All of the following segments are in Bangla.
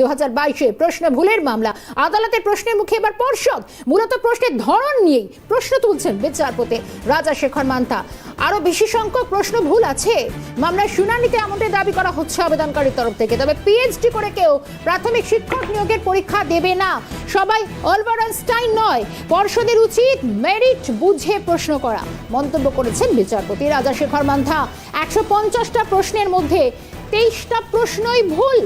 দু হাজার বাইশে প্রশ্ন ভুলের মামলা। আদালতের প্রশ্নের মুখে এবার মূলত প্রশ্নের ধরন নিয়েই প্রশ্ন তুলছেন বিচারপতি রাজা শেখর মান্তা। আরও বেশি সংখ্যক প্রশ্ন ভুল আছে। শুনানিতে এমনটাই দাবি করা হচ্ছে আবেদনকারীর তরফ থেকে। তবে পিএইচডি করে কেউ প্রাথমিক শিক্ষক নিয়োগের পরীক্ষা দেবে না। সবাই নয়। পর্ষদের উচিত মেরিট বুঝে প্রশ্ন করা। মন্তব্য করেছেন বিচারপতি রাজা শেখর মান্থা একশো পঞ্চাশটা প্রশ্নের মধ্যে তেইশটা প্রশ্নই ভুল।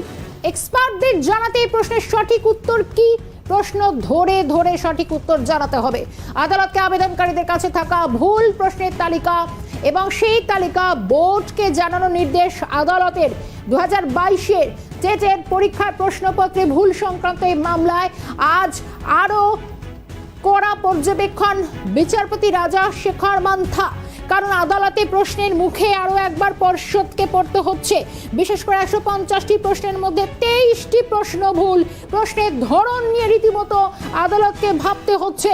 এক্সপার্টদের জানাতে এই প্রশ্নের সঠিক উত্তর কি? প্রশ্ন ধরে ধরে সঠিক উত্তর জানাতে হবে। আদালতকে আবেদনকারীদের কাছে থাকা ভুল প্রশ্নের তালিকা এবং সেই তালিকা বোর্ডকে জানানো নির্দেশ আদালতের। দু হাজার বাইশের টেটের পরীক্ষার প্রশ্নপত্রে ভুল সংক্রান্ত এই মামলায় আজ আরও কড়া পর্যবেক্ষণ। বিচারপতি রাজা শেখর মান্থা কারণ আদালতে প্রশ্নের মুখে আরও একবার পর্ষদকে পড়তে হচ্ছে। বিশেষ করে একশো পঞ্চাশটি প্রশ্নের মধ্যে তেইশটি প্রশ্ন ভুল। প্রশ্নের ধরন নিয়ে রীতিমতো আদালতকে ভাবতে হচ্ছে।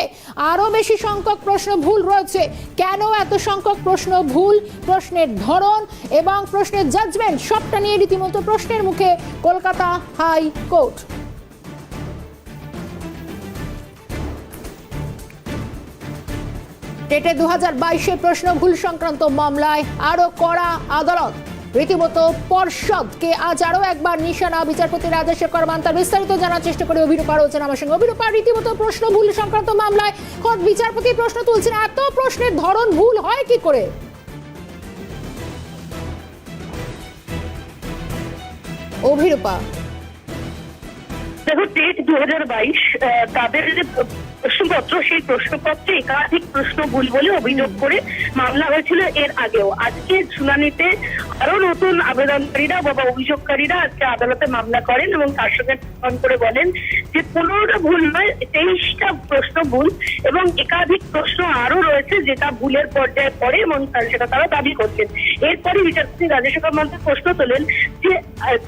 আরও বেশি সংখ্যক প্রশ্ন ভুল রয়েছে। কেন এত সংখ্যক প্রশ্ন ভুল? প্রশ্নের ধরন এবং প্রশ্নের জাজমেন্ট সবটা নিয়ে রীতিমতো প্রশ্নের মুখে কলকাতা হাই টেটে দু হাজার বাইশে প্রশ্ন ভুল সংক্রান্ত মামলায় আরও কড়া আদালত। রীতিমতো পর্ষদকে আজ আরও একবার নিশানা বিচারপতি রাজশেখর মান্তার বিস্তারিত জানার চেষ্টা করে অভিরূপা রয়েছেন আমার সঙ্গে। অভিরূপা রীতিমতো প্রশ্ন ভুল সংক্রান্ত মামলায় খোদ বিচারপতি প্রশ্ন তুলছেন, এত প্রশ্নের ধরন ভুল হয় কি করে? অভিরূপা দেখো টেট দু হাজার বাইশ তাদের প্রশ্নপত্র, সেই প্রশ্নপত্রে একাধিক প্রশ্ন ভুল বলে অভিযোগ করে মামলা হয়েছিল এর আগেও। আজকে শুনানিতে আরও নতুন আবেদনকারীরা বা অভিযোগকারীরা আজকে আদালতে মামলা করেন এবং তার সঙ্গে ফোন করে বলেন যে পনেরোটা ভুল নয়, তেইশটা প্রশ্ন ভুল এবং একাধিক প্রশ্ন আরও রয়েছে যেটা ভুলের পর্যায়ে পড়ে এবং সেটা তারা দাবি করছেন। এরপরে বিচারপতি মন্ত্রী প্রশ্ন তোলেন যে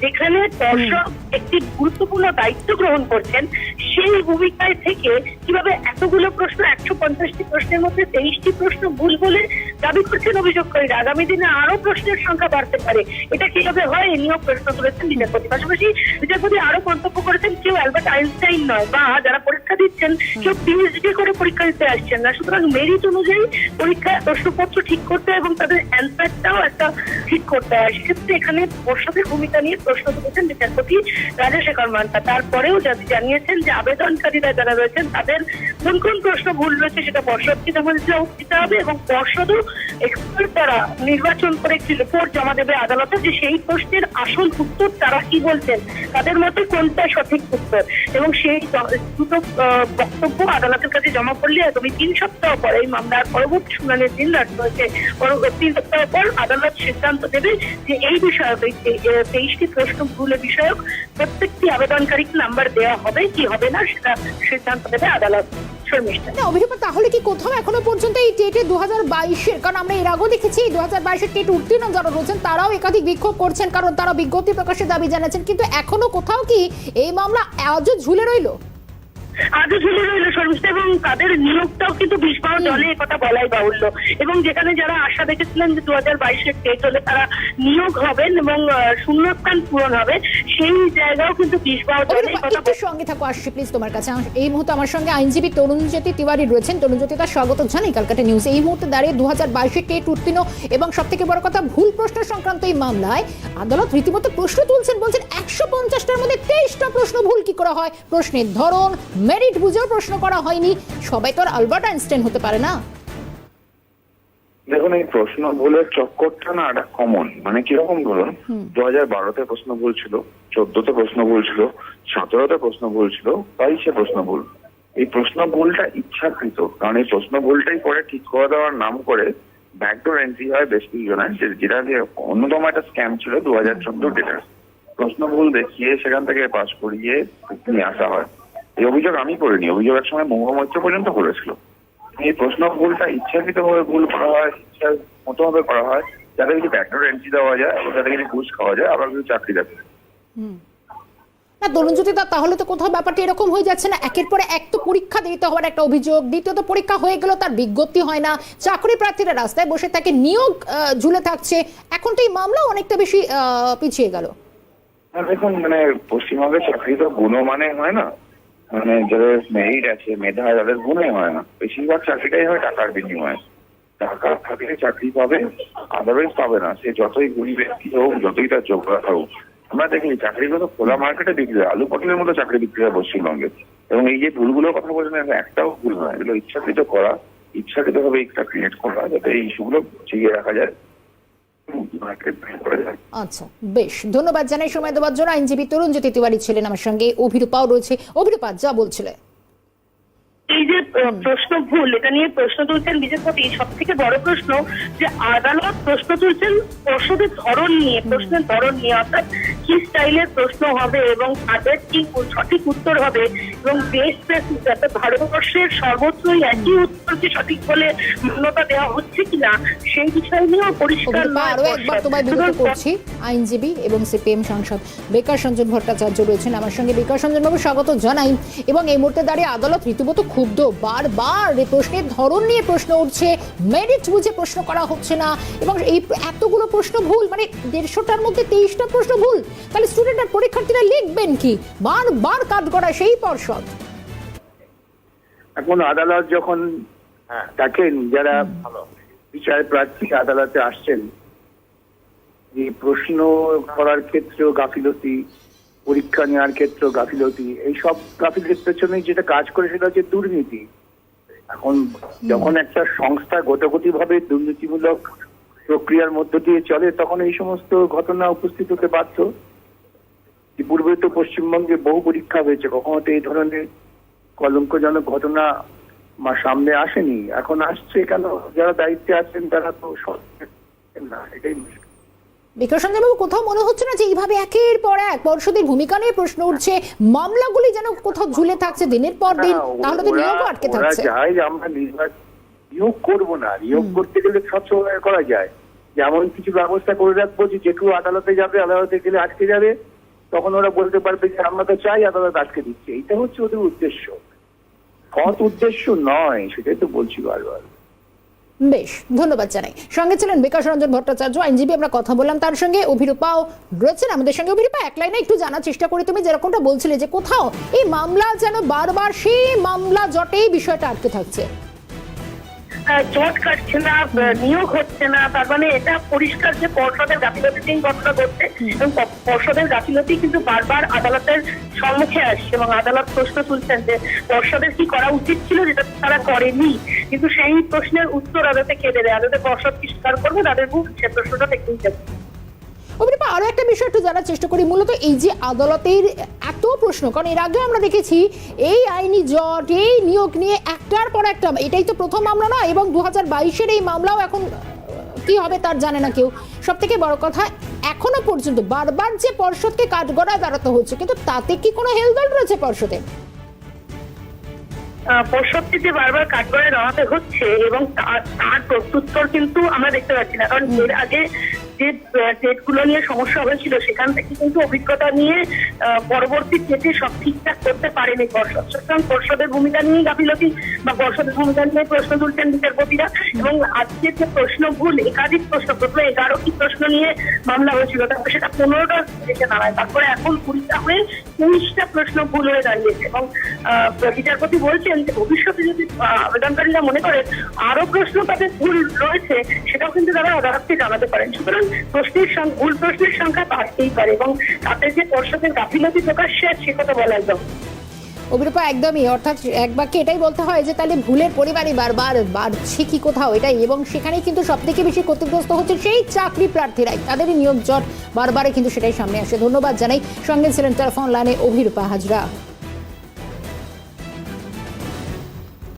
যেখানে দর্শক একটি গুরুত্বপূর্ণ দায়িত্ব গ্রহণ করছেন সেই ভূমিকায় থেকে কীভাবে এতগুলো প্রশ্ন একশো পঞ্চাশটি প্রশ্নের মধ্যে তেইশটি প্রশ্ন ভুল বলে দাবি করছেন অভিযোগকারীরা। আগামী দিনে আরও প্রশ্নের সংখ্যা বাড়তে পারে। এটা কীভাবে হয় এ নিয়েও প্রশ্ন তুলেছেন বিচারপতি। পাশাপাশি বিচারপতি আরও মন্তব্য করেছেন, কেউ অ্যালবার্ট আইনস্টাইন নয় বা যারা পরীক্ষা দিচ্ছেন, কেউ পিএইচডি করে পরীক্ষা দিতে আসছেন না। সুতরাং মেরিট অনুযায়ী পরীক্ষা প্রশ্নপত্র ঠিক করতে এবং তাদের অ্যান্সারটাও একটা ঠিক করতে হয়। সেক্ষেত্রে এখানে পর্ষদের ভূমিকা নিয়ে প্রশ্ন তুলেছেন বিচারপতি রাজশেখর মান্তা তারপরেও জানিয়েছেন যে আবেদনকারীরা যারা রয়েছেন, তাদের কোন কোন প্রশ্ন ভুল রয়েছে সেটা পর্ষদকে দিতে- দিতে হবে এবং পর্ষদও এক্সপার্ট দ্বারা নির্বাচন করে একটি রিপোর্ট জমা দেবে আদালতে যে সেই প্রশ্নের আসল উত্তর তারা কি বলছেন? তাদের মতে কোনটা সঠিক উত্তর? এবং সেই দুটো বক্তব্য আদালতের কাছে জমা করলে আগামী তিন সপ্তাহ পরে এই মামলার পরবর্তী শুনানির দিন রাখা হয়েছে তিন সপ্তাহ পর আদালত সিদ্ধান্ত দেবে যে এই বিষয়ক তেইশটি প্রশ্ন ভুলের বিষয়ক প্রত্যেকটি আবেদনকারীকে নাম্বার দেওয়া হবে, কি হবে না সেটা সিদ্ধান্ত দেবে আদালত। শর্মিষ্ঠা অভিরূপা তাহলে কি কোথাও এখনও পর্যন্ত এই টেটে দু হাজার বাইশের, কারণ আমরা এর আগেও দেখেছি দু হাজার বাইশের টেট উত্তীর্ণ যারা রয়েছেন, তারাও একাধিক বিক্ষোভ করছেন, কারণ তারা বিজ্ঞপ্তি প্রকাশের দাবি জানাচ্ছেন কিন্তু এখনও কোথাও কি এই মামলা আজও ঝুলে রইল? আজও ঝুলে রইল শর্মিষ্ঠা এবং তাদের নিয়োগটাও কিন্তু বিষ পাওয়া জলে কথা বলাই বাহুল্য। এবং যেখানে যারা আশা দেখেছিলেন যে দু হাজার বাইশের টেট হলে তারা নিয়োগ হবেন এবং শূন্যস্থান পূরণ হবে সেই জায়গাও কিন্তু বিষ পাওয়া জলে কথা সঙ্গে থাকো আসছি প্লিজ তোমার কাছে। এই মুহূর্তে আমার সঙ্গে আইনজীবী তরুণজ্যোতি তিওয়ারি রয়েছেন। তরুণজ্যোতি তার স্বাগত জানাই ক্যালকাটা নিউজ এই মুহূর্তে দাঁড়িয়ে দু হাজার বাইশে টেট উত্তীর্ণ এবং সব থেকে বড় কথা ভুল প্রশ্ন সংক্রান্ত এই মামলায় আদালত রীতিমতো প্রশ্ন তুলছেন বলছেন একশো পঞ্চাশটার মধ্যে তেইশটা প্রশ্ন ভুল কি করে হয়? প্রশ্নের ধরন মেরিট বুঝেও প্রশ্ন করা হয়নি। সবাই তো আর আলবার্ট আইনস্টাইন হতে পারে না। দেখুন এই প্রশ্ন ভুলের চক্করটা না একটা কমন মানে কীরকম ধরুন দু হাজার বারোতে প্রশ্ন ভুল ছিল চোদ্দতে প্রশ্ন ভুল ছিল সতেরোতে প্রশ্ন ভুল ছিল বাইশে প্রশ্ন ভুল। এই প্রশ্ন ভুলটা ইচ্ছাকৃত। কারণ এই প্রশ্ন ভুলটাই পরে ঠিক করে দেওয়ার নাম করে ব্যাকডোর এন্ট্রি হয় বেশ কিছু জনের যে- যেটা দিয়ে অন্যতম একটা স্ক্যাম ছিল দু হাজার চোদ্দ ডেটার প্রশ্ন ভুল দেখিয়ে সেখান থেকে পাস করিয়ে নিয়ে আসা হয়। এই অভিযোগ আমি করিনি অভিযোগের সময় মৌমৈত্র পর্যন্ত করেছিল। এই প্রশ্ন ভুলটা ইচ্ছাকৃতভাবে ভুল করা হয় ইচ্ছা মতো ভাবে করা হয় যাতে কিছু ব্যাকডোর এন্ট্রি দেওয়া যায় এবং যাতে কিছু ঘুষ খাওয়া যায় আবার কিছু চাকরি দেওয়া যায়। না তরুণজ্যোতি দা তাহলে তো কোথাও ব্যাপারটা এরকম হয়ে যাচ্ছে না একের পরে এক তো পরীক্ষা দিতে হওয়ার একটা অভিযোগ দ্বিতীয়ত পরীক্ষা হয়ে গেল তার বিজ্ঞপ্তি হয় না চাকরি প্রার্থীরা রাস্তায় বসে থাকে নিয়োগ ঝুলে থাকছে এখন তো এই মামলা অনেকটা বেশি পিছিয়ে গেল। দেখুন মানে পশ্চিমবঙ্গের চাকরি তো গুণমানে হয় না মানে যাদের মেরিট আছে, মেধা, যাদের গুণে হয় না, বেশিরভাগ চাকরিটাই হয় টাকার বিনিময়ে। টাকা থাকলে চাকরি পাবে আদারওয়াইজ পাবে না। সে যতই গরিব ব্যক্তি হোক, যতই তার যোগ্যতা থাকুক, আমরা দেখি চাকরিগুলো খোলা মার্কেটে বিক্রি হয়। আলু পটলের মতো চাকরি বিক্রি হয় পশ্চিমবঙ্গে। এবং এই যে ভুলগুলোর কথা বলছেন একটাও ভুল নয়। এগুলো ইচ্ছাকৃত করা ইচ্ছাকৃত ভাবে ক্রিয়েট করা, যাতে এই ইস্যুগুলো চিকিয়ে রাখা যায়। আচ্ছা বেশ। ধন্যবাদ জানাই সময় দেওয়ার জন্য। আইনজীবী তরুণ জ্যোতি তিওয়ারি ছিলেন আমার সঙ্গে। অভিরূপাও রয়েছে। অভিরূপা, যা বলছিলে এই যে প্রশ্ন ভুল এটা নিয়ে প্রশ্ন তুলছেন বিচারপতি সব থেকে বড় প্রশ্ন যে আদালত প্রশ্ন তুলছেন পর্ষদের ধরন নিয়ে প্রশ্নের ধরন নিয়ে অর্থাৎ কি স্টাইলের প্রশ্ন হবে এবং তাদের কি সঠিক উত্তর হবে এবং দেশ প্রেসিড অর্থাৎ ভারতবর্ষের সর্বত্রই একই উত্তরকে সঠিক বলে মান্যতা দেওয়া হচ্ছে কিনা সেই বিষয় নিয়েও পরিষ্কার আরও একবার তোমায় বিরত করছি। আইনজীবী এবং সিপিএম সাংসদ বেকার সঞ্জন ভট্টাচার্য রয়েছেন আমার সঙ্গে। বেকার সঞ্জন বাবু স্বাগত জানাই। এবং এই মুহূর্তে দাঁড়িয়ে আদালত রীতিমতো ক্ষুব্ধ। বারবার এই প্রশ্নের ধরন নিয়ে প্রশ্ন উঠছে। মেরিট বুঝে প্রশ্ন করা হচ্ছে না। এবং এই এতগুলো প্রশ্ন ভুল মানে দেড়শোটার মধ্যে তেইশটা প্রশ্ন ভুল। তাহলে স্টুডেন্ট আর পরীক্ষার্থীরা লিখবেন কি? বারবার কাজ করা সেই পর্ষদ। এখন আদালত যখন দেখেন যারা বিচার প্রার্থী আদালতে আসছেন যে প্রশ্ন করার ক্ষেত্রেও গাফিলতি পরীক্ষা নেওয়ার ক্ষেত্রেও গাফিলতি এই সব গাফিলতির পেছনে যেটা কাজ করে সেটা হচ্ছে দুর্নীতি। এখন যখন একটা সংস্থা গতাগতি ভাবে দুর্নীতিমূলক প্রক্রিয়ার মধ্য দিয়ে চলে তখন এই সমস্ত ঘটনা উপস্থিত হতে বাধ্য। পূর্বে তো পশ্চিমবঙ্গে বহু পরীক্ষা হয়েছে কখনো তো এই ধরনের কলঙ্কজনক ঘটনা মা সামনে আসেনি। এখন আসছে কেন? যারা দায়িত্বে আছেন তারা তো সচেতন না এটাই মুশকিল। বিকাশ কোথাও মনে হচ্ছে না যে এইভাবে একের পর এক পর্ষদের ভূমিকা নিয়ে প্রশ্ন উঠছে? মামলাগুলি যেন কোথাও ঝুলে থাকছে দিনের পর দিন হ্যাঁ, তাহলে তো নিয়োগও আটকে থাকছে। আমরা নিয়োগ করব না। নিয়োগ করতে গেলে স্বচ্ছভাবে করা যায়। যেমন কিছু ব্যবস্থা করে রাখব যে যেটু আদালতে যাবে আদালতে গেলে আটকে যাবে তখন ওরা বলতে পারবে যে আমরা তো চাই আদালত আটকে দিচ্ছে। এটা হচ্ছে ওদের উদ্দেশ্য। সৎ উদ্দেশ্য নয় সেটাই তো বলছি বারবার। বেশ, ধন্যবাদ জানাই। সঙ্গে ছিলেন বিকাশ রঞ্জন ভট্টাচার্য, আইনজীবী, আমরা কথা বললাম তার সঙ্গে। অভিরূপাও রয়েছেন আমাদের সঙ্গে। অভিরূপা, এক লাইনে একটু জানার চেষ্টা করি। তুমি যেরকমটা বলছিলে যে কোথাও এই মামলা যেন বারবার সেই মামলা জটেই বিষয়টা আটকে থাকছে। জট কাটছে না নিয়োগ হচ্ছে না তার মানে এটা পরিষ্কার যে পর্ষদের গাফিলতি ঘটনা ঘটছে এবং পর্ষদের গাফিলতি কিন্তু বারবার আদালতের সম্মুখে আসছে এবং আদালত প্রশ্ন তুলছেন যে পর্ষদের কি করা উচিত ছিল যেটা তারা করেনি? কিন্তু সেই প্রশ্নের উত্তর আদালতে কে দেয় আদালতে পর্ষদ কি স্বীকার করবে? তাদের মুখ সে প্রশ্নটা থেকেই যাবে। অভিরূপা আরও একটা বিষয় একটু জানার চেষ্টা করি। মূলত এই যে আদালতের এত প্রশ্ন কারণ এর আগেও আমরা দেখেছি এই আইনি জট এই নিয়োগ নিয়ে একটার পর একটা এটাই তো প্রথম মামলা নয় এবং দু হাজার বাইশের এই মামলাও এখন কি হবে তার জানে না কেউ। সব থেকে বড় কথা এখনও পর্যন্ত বারবার যে পর্ষদকে কাঠগড়ায় দাঁড়াতে হচ্ছে কিন্তু তাতে কি কোনো হেলদোল রয়েছে পর্ষদে? আহ, পর্ষদকে যে বারবার কাঠগড়ায় দাঁড়াতে হচ্ছে এবং তার প্রত্যুত্তর কিন্তু আমরা দেখতে পাচ্ছি না কারণ এর আগে যে ডেটগুলো নিয়ে সমস্যা হয়েছিল, সেখান থেকে কিন্তু অভিজ্ঞতা নিয়ে পরবর্তী ডেটে সব ঠিকঠাক করতে পারেনি পর্ষদ সুতরাং পর্ষদের ভূমিকা নিয়ে গাফিলতি বা পর্ষদের ভূমিকা নিয়ে প্রশ্ন তুলছেন বিচারপতিরা এবং আজকের যে প্রশ্ন ভুল একাধিক প্রশ্ন, প্রথমে এগারোটি প্রশ্ন নিয়ে মামলা হয়েছিল, তারপরে সেটা পনেরোটা এসে দাঁড়ায়। তারপরে এখন কুড়িটা হয়ে উনিশটা প্রশ্ন ভুল হয়ে দাঁড়িয়েছে এবং বিচারপতি বলছেন যে ভবিষ্যতে যদি আবেদনকারীরা মনে করেন আরও প্রশ্ন তাদের ভুল রয়েছে, সেটাও কিন্তু তারা আদালতকে জানাতে পারেন। সুতরাং প্রশ্নের ভুল প্রশ্নের সংখ্যা বাড়তেই পারে এবং তাতে যে পর্ষদের গাফিলতি প্রকাশ্যে সে কথা বলা একদম অভিরূপা, একদমই, অর্থাৎ এক বাক্যে এটাই বলতে হয় যে তাহলে ভুলের পরিমাণই বারবার, বাড়ছে কি কোথাও এটাই এবং সেখানেই কিন্তু সব থেকে বেশি ক্ষতিগ্রস্ত হচ্ছে সেই চাকরি প্রার্থীরাই। তাদেরই নিয়োগ জট বারবারই কিন্তু সেটাই সামনে আসে। ধন্যবাদ জানাই সঙ্গে ছিলেন টেলিফোন লাইনে অভিরূপা হাজরা।